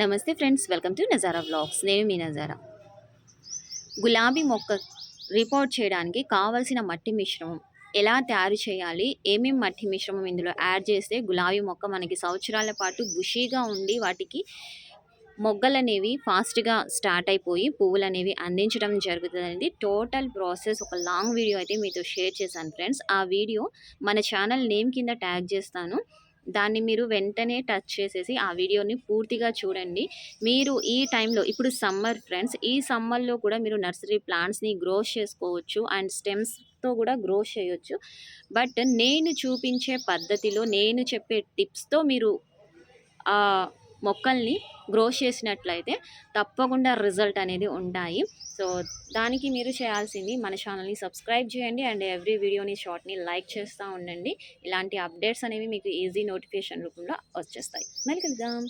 నమస్తే friends welcome to Nazara vlogs. నేను మీ నజారా. గులాబీ మొక్క రిపోర్ట్ చేయడానికి కావలసిన మట్టి మిశ్రమం ఎలా తయారు చేయాలి? ఏమేమి మట్టి మిశ్రమం ఇందులో యాడ్ చేస్తే గులాబీ మొక్క మనకి సంవత్సరాల పాటు బుషీగా ఉండి వాటికి మొగ్గలు అనేవి ఫాస్ట్గా స్టార్ట్ అయిపోయి పువ్వులు అనేవి అందించడం జరుగుతుందండి. టోటల్ ప్రాసెస్ ఒక లాంగ్ వీడియో అయితే మీతో షేర్ చేశాను ఫ్రెండ్స్. ఆ వీడియో మన ఛానల్ నేమ్ కింద ట్యాగ్ చేస్తాను. దాన్ని మీరు వెంటనే టచ్ చేసేసి ఆ వీడియోని పూర్తిగా చూడండి. మీరు ఈ టైంలో ఇప్పుడు సమ్మర్ ఫ్రెండ్స్ ఈ సమ్మర్లో కూడా మీరు నర్సరీ ప్లాంట్స్ని గ్రో చేసుకోవచ్చు అండ్ స్టెమ్స్తో కూడా గ్రో చేయొచ్చు. బట్ నేను చూపించే పద్ధతిలో నేను చెప్పే టిప్స్తో మీరు ఆ మొక్కల్ని గ్రో చేసినట్లయితే తప్పకుండా రిజల్ట్ అనేది ఉంటాయి. సో దానికి మీరు చేయాల్సింది మన ఛానల్ని సబ్స్క్రైబ్ చేయండి అండ్ ఎవ్రీ వీడియోని షార్ట్ని లైక్ చేస్తూ ఉండండి. ఇలాంటి అప్డేట్స్ అనేవి మీకు ఈజీ నోటిఫికేషన్ రూపంలో వచ్చేస్తాయి. మరి కలుద్దాం.